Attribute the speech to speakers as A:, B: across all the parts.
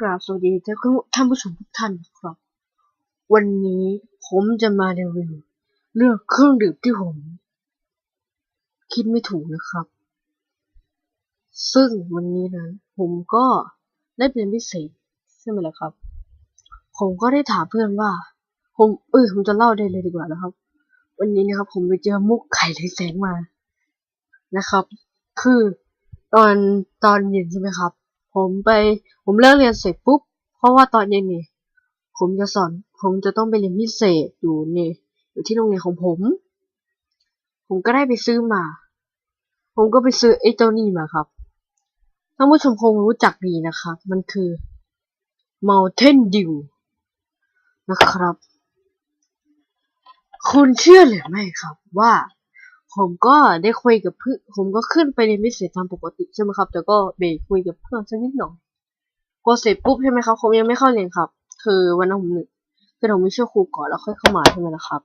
A: กราบสวัสดีท่านผู้ชมทุกท่านครับ วันนี้ผมจะมารีวิวเรื่องเครื่องดื่มที่ผม คิดไม่ถูกนะครับ ซึ่งวันนี้นั้น ผมก็ได้เป็นพิเศษใช่ไหมล่ะครับ ผมก็ได้ถามเพื่อนว่า ผมเออผมจะเล่าได้เลยดีกว่านะครับ วันนี้นะครับ ผมไปเจอมุกไข่เหลยแสงมานะครับ คือตอนตอนเย็นใช่ไหมครับ ผมไป ผมเลิกเรียนเสร็จปุ๊บ เพราะว่าตอนเย็นนี่ ผมจะสอน ผมจะต้องไปเรียนพิเศษอยู่นี่อยู่ที่โรงเรียนของผม ผมก็ได้ไปซื้อมา ผมก็ไปซื้อไอ้เจ้านี่มาครับ ท่านผู้ชมคงรู้จักดีนะครับ มันคือ Mountain Dew นะครับ คุณเชื่อหรือไม่ครับว่า ผมก็ได้คุยกับเพื่อนผมก็ขึ้นไปเรียนพิเศษตามปกติใช่ไหมครับ แต่ก็เบรกคุยกับเพื่อนสักนิดหน่อยพอเสร็จปุ๊บใช่ไหมครับผมยังไม่เข้าเรียนครับ คือวันนั้นผมหนึ่งคือผมไม่เชื่อครูก่อนแล้วค่อยเข้ามาใช่ไหมล่ะครับ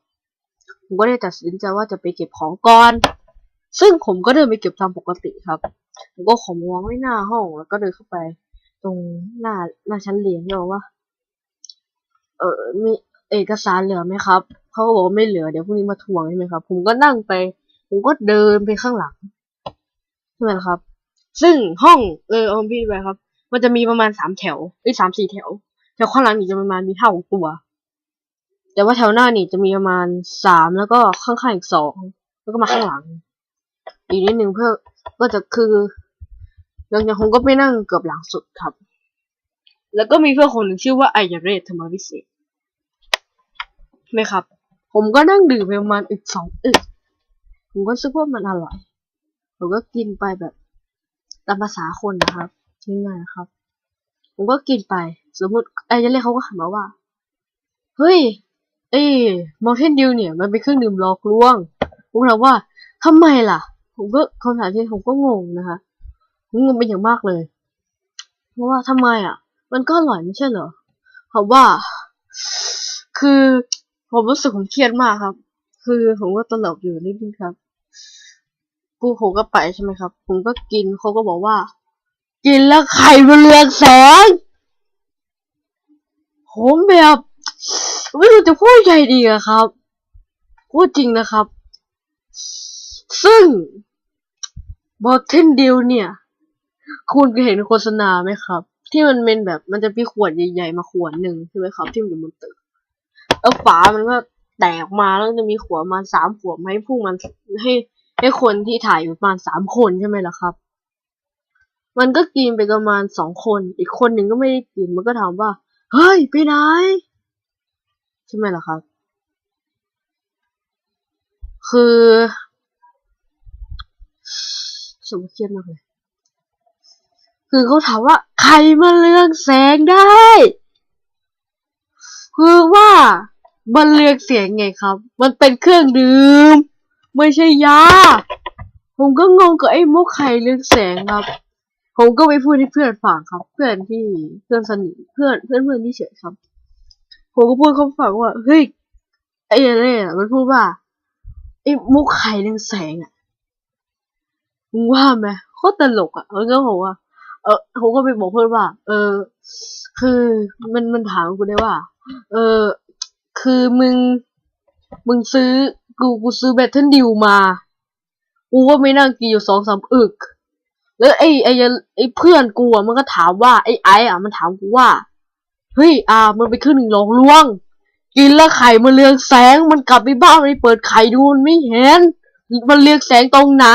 A: ผมก็ได้ตัดสินใจว่าจะไปเก็บของก่อน ซึ่งผมก็เดินไปเก็บตามปกติครับ ผมก็ขอมาวางไว้หน้าห้องแล้วก็เดินเข้าไป ตรงหน้าหน้าชั้นเรียนแล้วว่า เออมีเอกสารเหลือไหมครับเขาก็บอกว่าไม่เหลือเดี๋ยวพรุ่งนี้มาทวงใช่ไหมครับ ผมก็นั่งไป ผมก็เดินไปข้างหลังใช่ไหมครับ ซึ่งห้องเออเอาพี่ไปครับ มันจะมีประมาณสามแถวไอ้ยสามสี่แถวแถวข้างหลังนี่จะประมาณมีเท่าของตัว แต่ว่าแถวหน้านี่จะมีประมาณสามแล้วก็ข้างๆอีกสองแล้วก็มาข้างหลัง อีกนิดหนึ่งเพื่อก็จะคือหลังจากผมก็ไปนั่งเกือบหลังสุดครับ แล้วก็มีเพื่อนคนหนึ่งชื่อว่าไอยาเรศธรรมวิเศษไหมครับ ผมก็นั่งดื่มไปประมาณอึกสองอึก ผมก็รู้สึกว่ามันอร่อย ผมก็กินไปแบบตามภาษาคนนะครับง่ายๆครับ ผมก็กินไป สมมติไอ้ยันเล่เขาก็หันมาว่า เฮ้ยเอ้มอลเทนดิวเนี่ย มันเป็นเครื่องดื่มหลอกลวง ผมถามว่าทำไมล่ะ ผมก็คำถามที่ผมก็งงนะคะผมงงเป็นอย่างมากเลย เพราะว่าทำไมอะ มันก็อร่อยไม่ใช่เหรอเพราะว่า คือผมรู้สึกผมเครียดมากครับ คือผมก็ตลกอยู่นิดนึงครับ ปูผมก็ไปใช่ไหมครับ ผมก็กินเขาก็บอกว่า กินแล้วไข่มันเรืองแสงผมแบบไม่รู้จะพูดยังไงดีอะครับพูดจริงนะครับ ซึ่งบอทเทนดิวเนี่ย คุณเคยเห็นโฆษณาไหมครับ ที่มันเป็นแบบมันจะมีขวดใหญ่ๆมาขวดหนึ่งใช่ไหมครับที่มันอยู่บนตึกแล้วฝามันก็แตกมาแล้วจะมีขวดมาสามขวดมาให้พวกมันให้ ให้คนที่ถ่ายอยู่ประมาณสามคนใช่ไหมล่ะครับ มันก็กินไปประมาณสองคน อีกคนหนึ่งก็ไม่ได้กิน มันก็ถามว่า เฮ้ยไปไหน ใช่ไหมล่ะครับ คือสมเครียดมากเลย คือเขาถามว่าใครมาเลืองแสงได้ คือว่ามันเลืองเสียงไงครับ มันเป็นเครื่องดื่ม ไม่ใช่ยา ผมก็งงกับไอ้มุกไข่เลืองแสงครับ ผมก็ไปพูดให้เพื่อนฟังครับ เพื่อนที่เพื่อนสนิทเพื่อนเพื่อนเพื่อนที่เฉยครับ ผมก็พูดเขาฟังว่าเฮ้ยไอ้อะไรอะมันพูดว่าไอ้มุกไข่เรื่องแสงอะมึงว่าไหมโคตรตลกอะแล้วก็บอกว่าเออผมก็ไปบอกเพื่อนว่า เออ คือมันมันถามกูได้ว่า เออ คือมึง มึงซื้อ กูกูซื้อแบตเทิลดิวมา กูก็ไม่นั่งกินอยู่สองสามอึก แล้วไอ้ไอ้ไอ้เพื่อนกูอะมันก็ถามว่าไอ้ไอ้อะมันถามกูว่า เฮ้ยอ่ามันไปขึ้นหนึ่งหลอกลวง กินแล้วไข่มันเรืองแสงมันกลับไปบ้านไปเปิดไข่ดูมันไม่เห็น มันเรืองแสงตรงไหน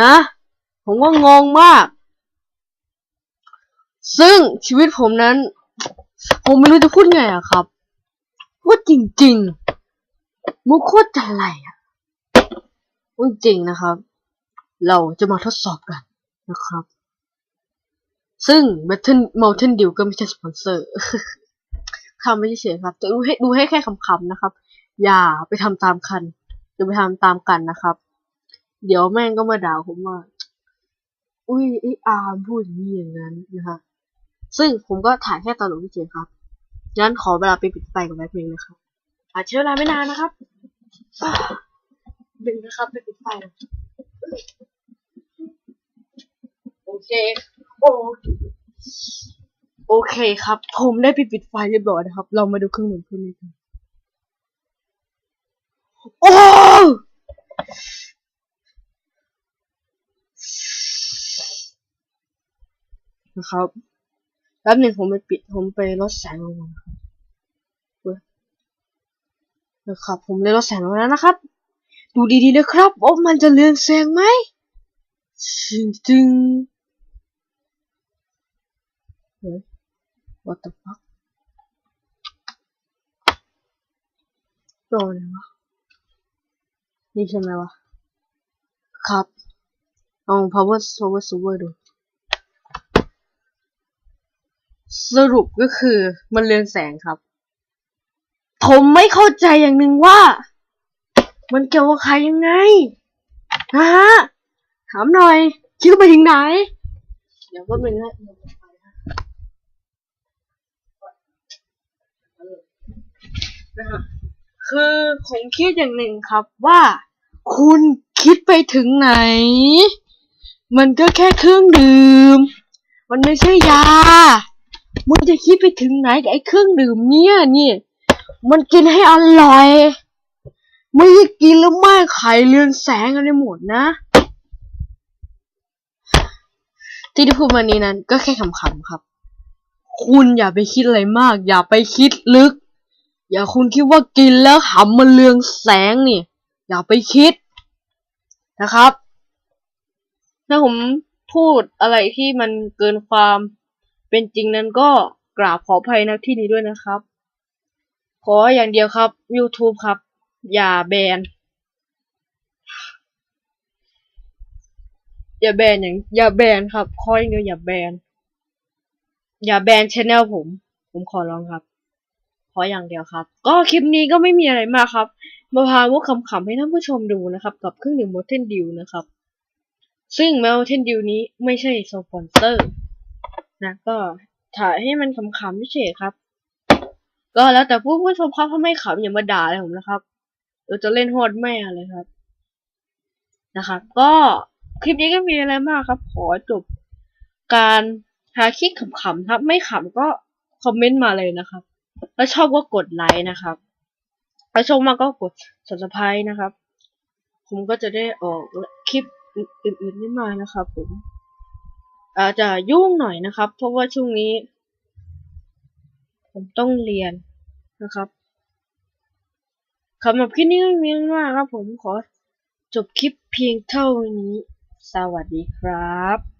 A: นะผมก็งงมาก ซึ่งชีวิตผมนั้น ผมไม่รู้จะพูดไงอะครับว่าจริง ๆ มุกโคตรจะอะไรอะจริงนะครับ เราจะมาทดสอบกันนะครับ ซึ่ง Battle Mountain Dew ก็ไม่ใช่สปอนเซอร์ทำไม่ใช่เฉยครับ ดูให้ดูให้แค่คำๆนะครับ อย่าไปทำตามคันอย่าไปทำตามกันนะครับ เดี๋ยวแม่งก็มาด่าผมว่า อุ้ยไออาร์พูดอย่างนี้อย่างนั้นนะฮะซึ่งผมก็ถ่ายแค่ตอนหลงเฉยๆครับงั้นขอเวลาไปปิดไฟกับแป๊บนึงนะครับ อาจใช้เวลาไม่นานนะครับดึงนะครับไปปิดไฟนะโอเคโอ้โอเคครับ ผมได้ไปปิดไฟเรียบร้อยนะครับ เรามาดูเครื่องดื่มเพื่อนกันโอ้นะครับแป๊บหนึ่งผมไปปิดผมไปลดแสงลงมานะครับเว้ย นะครับ ผมเลยลดแสงลงแล้วนะครับ ดูดีๆนะครับว่ามันจะเรืองแสงไหมจึงจึงเฮ้ย what the fuck โดนเลยวะนี่ใช่ไหมวะ ครับลอง power power server ดู สรุปก็คือมันเรืองแสงครับ ผมไม่เข้าใจอย่างหนึ่งว่า มันเกี่ยวกับใครยังไงนะฮะถามหน่อยคิดว่าไปถึงไหน เดี๋ยวก็เป็นนะนะฮะคือผมคิดอย่างหนึ่งครับว่า คุณคิดไปถึงไหน มันก็แค่เครื่องดื่ม มันไม่ใช่ยามึงจะคิดไปถึงไหนกับไอ้เครื่องดื่มเนี่ยนี่ มันกินให้อร่อย ไม่ได้กินแล้วไม่ไขเรืองแสงกันในหมดนะ ที่ได้พูดมานี้นั้น ก็แค่ขำๆครับ คุณอย่าไปคิดอะไรมาก อย่าไปคิดลึก อย่าคุณคิดว่ากินแล้วหำมันเรืองแสงนี่ อย่าไปคิดนะครับ ถ้าผมพูดอะไรที่มันเกินความเป็นจริงนั้นก็กราบขออภัยนะที่นี้ด้วยนะครับ ขออย่างเดียวครับ YouTube ครับ อย่าแบน อย่าแบนอย่าง อย่าแบนครับ ขออย่างเดียวอย่าแบน อย่าแบนชแนลผม ผมขอร้องครับ ขออย่างเดียวครับ ก็คลิปนี้ก็ไม่มีอะไรมากครับ มาพาวุกขำๆให้ท่านผู้ชมดูนะครับ กับเครื่องดื่มโมเทนดิวนะครับ ซึ่งแมเทนดิวนี้ไม่ใช่สปอนเซอร์ นะก็ถ่ายให้มันขำๆเฉยครับ ก็แล้วแต่ผู้ผู้ชมครับถ้าไม่ขำอย่ามาด่าอะไรผมนะครับเราจะเล่นโหดแม่เลยครับ นะครับ ก็คลิปนี้ก็มีอะไรมากครับ ขอจบการหาคลิปขำๆครับ ไม่ขำก็คอมเมนต์มาเลยนะครับ ถ้าชอบก็กดไลค์นะครับ ถ้าชอบมากก็กด subscribe นะครับ ผมก็จะได้ออกคลิปอื่นๆได้มานะครับ ผมอาจจะยุ่งหน่อยนะครับ เพราะว่าช่วงนี้ ผมต้องเรียน นะครับสำหรับคลิปนี้ไม่มีมากครับผมขอจบคลิปเพียงเท่านี้ สวัสดีครับ